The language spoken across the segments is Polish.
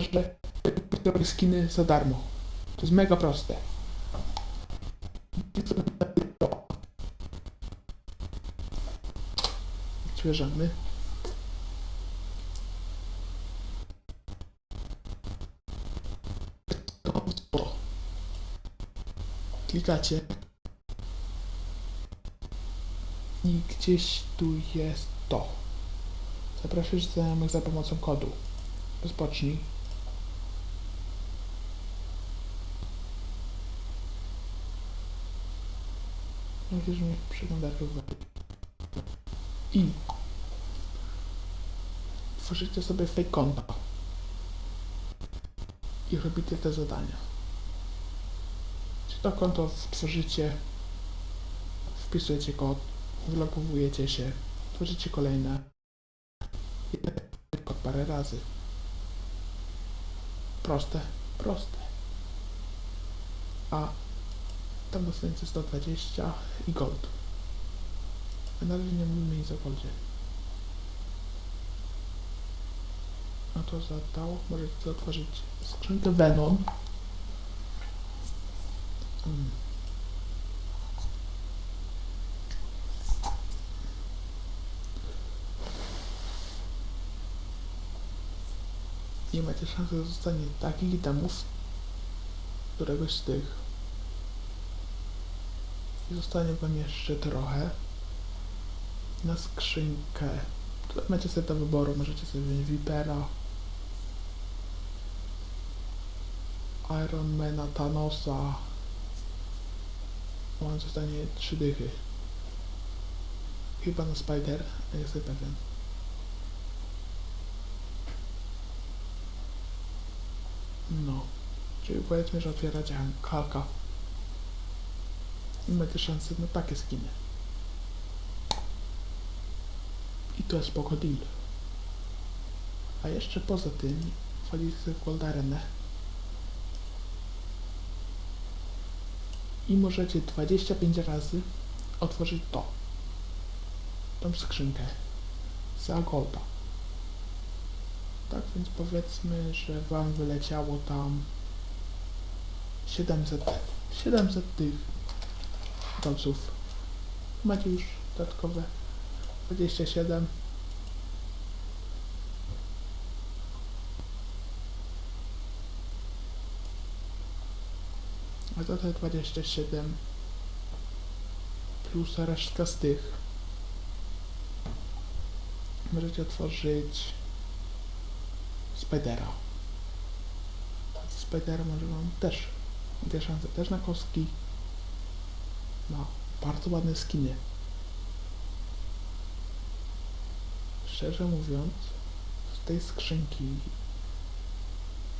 że robię skiny za darmo. To jest mega proste. Odświeżamy. O. Klikacie. I gdzieś tu jest to. Zapraszasz znajomych za pomocą kodu. Rozpocznij. I tworzycie sobie fake konta. I robicie te zadania. Czy to konto tworzycie, wpisujecie kod, wylogowujecie się, tworzycie kolejne. Kod parę razy. Proste, proste. A tam dostaniecie 120 i gold. A na razie nie mówimy nic o goldzie. No to zadał, możecie otworzyć skrzynkę Venom. Mm. I macie szansę, zostanie takich itemów, któregoś z tych. Zostanie wam jeszcze trochę na skrzynkę. Tutaj macie sobie do wyboru, możecie sobie wziąć Vipera, Ironmana, Thanosa. On zostanie trzy dychy. Chyba na Spider, nie jestem pewien. No. Czyli powiedzmy, że otwieracie halka. I macie szansę na takie skiny. I to jest spoko deal. A jeszcze poza tym wchodzicie w Gold Arenę i możecie 25 razy otworzyć to. Tą skrzynkę. Za golda. Tak więc powiedzmy, że wam wyleciało tam 700, 700 tych dolców. Macie już dodatkowe 27. A to te 27 plus resztka z tych. Możecie otworzyć Spidera. Z Spidera może wam też dwie szanse też na kostki. No, bardzo ładne skiny. Szczerze mówiąc, z tej skrzynki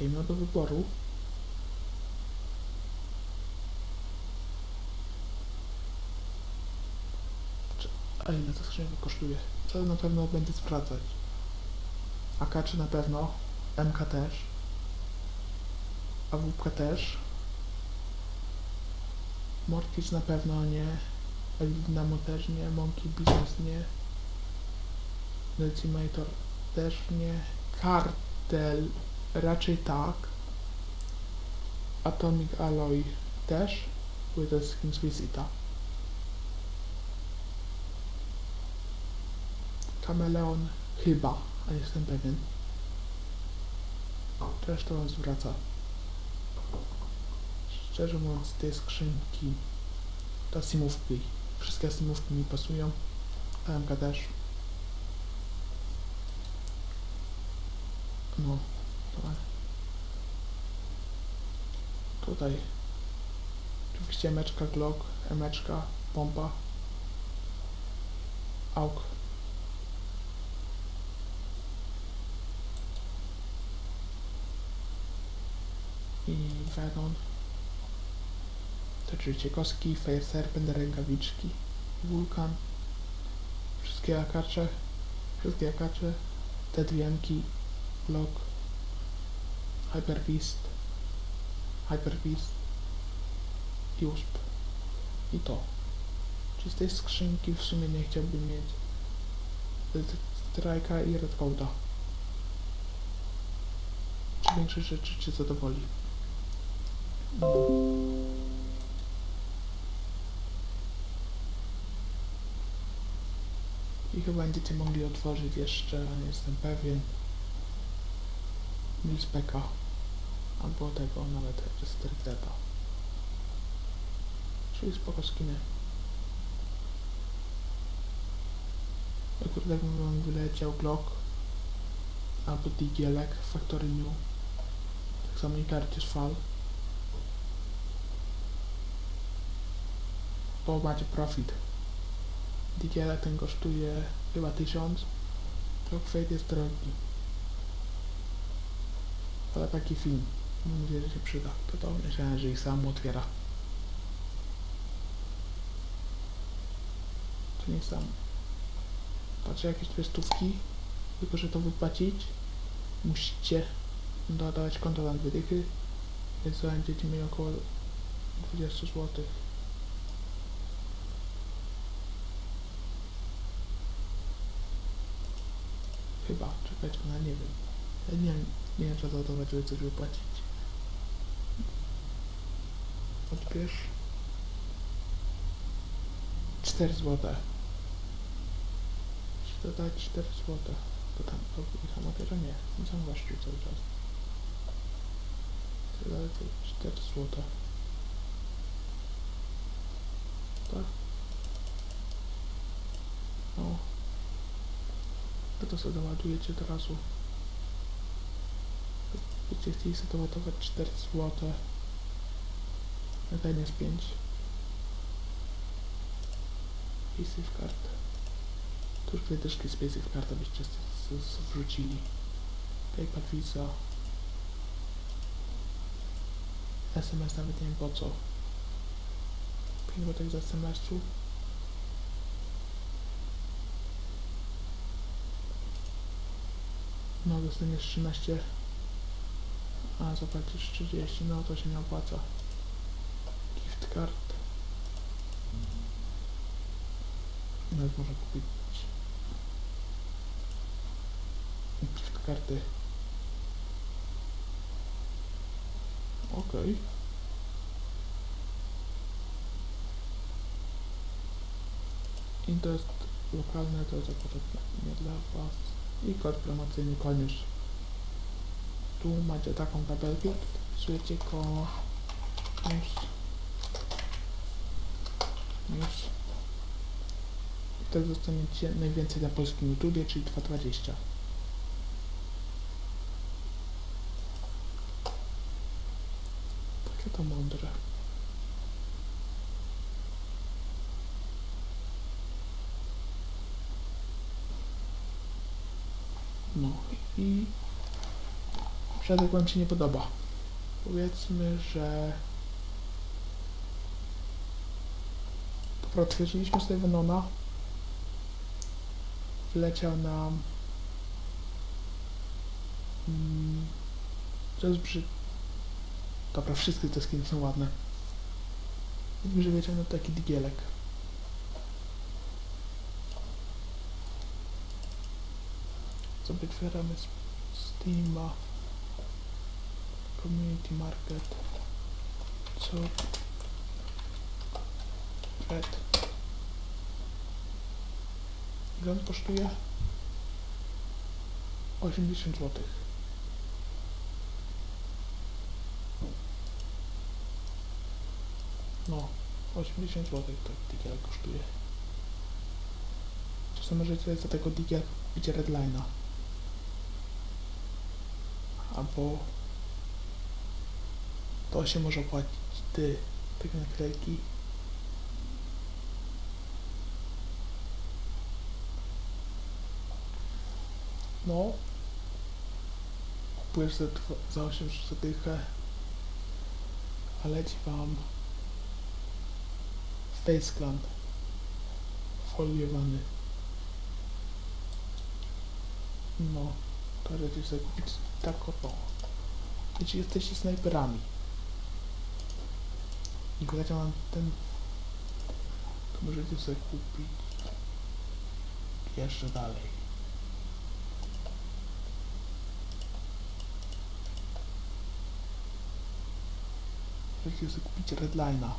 jej miał do wyboru A ile ta skrzynka kosztuje? To na pewno będzie sprawdzać. AK3 na pewno, MK też, AWP też, Mortgage na pewno nie, Dynamo też nie, Monkey Business nie, Decimator też nie, Kartel raczej tak, Atomic Alloy też, były to skins Visita. Kameleon chyba, a jestem pewien. Też to zwraca. Szczerze mówiąc, z tej skrzynki to simówki. Wszystkie simówki mi pasują. AMK też. No, dobra. Tutaj oczywiście emeczka Glock, emeczka, pompa, AUK. i Venom. To oczywiście kostki, Fire Serpent, rękawiczki, wulkan, wszystkie akacze, wszystkie akacze, te dwiemki, Glock, Hyper Beast, Hyper Beast i USP. I to. Czy z tej skrzynki w sumie nie chciałbym mieć Strajka i Red Coda. większość rzeczy cię zadowoli. I chyba będziecie mogli otworzyć jeszcze, nie jestem pewien, Milspeka albo tego nawet Restricteda. Czyli spoko skiny. Akurat jak wam wyleciał Glock albo Digielek Factory New. Tak samo i Curtis Fall. Bo macie profit. Digielek ten kosztuje chyba 1000. Glock jest drogi. Ale taki film. Mam nadzieję, że się przyda. To to myślałem, że ich sam otwiera. To nie sam. Patrzę jakieś dwie stówki. Tylko, że to wypłacić, musicie dodawać konto na dwie dychy. Więc będziecie mieli około 20 zł. Chyba, czekać, no nie wiem. Ja nie nie wiem co dodawać, żeby coś wypłacić. Odbierz. 4 zł. Jeśli dodać 4 zł, to tam to ich amatora nie. On sam właścił cały czas. To 4 zł. Tak. No. To sobie doładujecie od razu. Będziecie chcieli sobie doładować 4 zł. Ten jest 5. I save card. Tu już wytyczki z basic card byście wrzucili. PayPal Visa. SMS nawet nie wiem po co. 5 zł z SMS-u. No dostaniesz 13 a zapłacisz 30, no to się nie opłaca. Gift card. Nawet można kupić gift karty. Okej. I to jest lokalne, to jest akurat nie dla Was. I kod promocyjny koniec. Tu macie taką tabelkę, news, news. I wtedy dostaniecie najwięcej na polskim YouTubie, czyli 2,20. Takie to mądre. No i Przypadek Wam się nie podoba. Powiedzmy, że potwierdziliśmy sobie Venona. Wleciał nam mm, to jest brzyd... Dobra, wszystkie te skiny są ładne. Powiedzmy, że nam taki digielek. Sobie otwieramy Steama. Community Market. Co? Red. Ile kosztuje? 80 zł. No, 80 zł to Digiel kosztuje. Czasem możecie za tego Digiel kupić Redline'a. Albo to się może płacić ty, takie naklejki. No. Kupujesz za, za 8 złotych, a leci wam Face Clan foliowany. No, to możecie sobie kupić tak oto. Jeśli jesteście snajperami kolega mam ten, to możecie sobie kupić jeszcze dalej. Możecie sobie kupić Redline'a.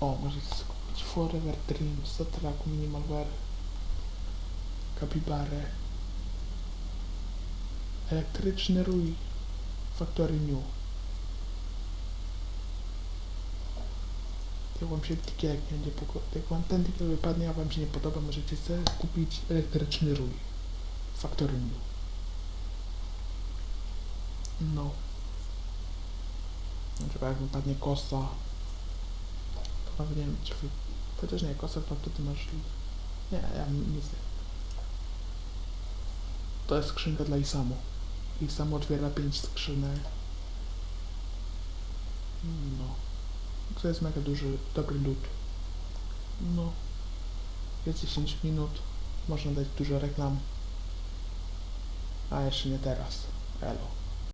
O, możecie sobie kupić Forever Dreams, Satraku, Minimalware, Capybara, Elektryczny Rój, Factory New. Jak się tikiel nie będzie poko- jak wam ten tikiel wypadnie, a wam się nie podoba, możecie sobie kupić Elektryczny Rój, Factory New. No. Na przykład jak wypadnie kosa, to nawet nie wiem, czy wy... Chociaż nie, kosa to wtedy masz... Nie, ja nic nie. To jest skrzynka dla Isamu. Isamu otwiera 5 skrzynek. No. To jest mega duży, dobry lód. No. Jest 10 minut. Można dać dużo reklam. A jeszcze nie teraz. Elo.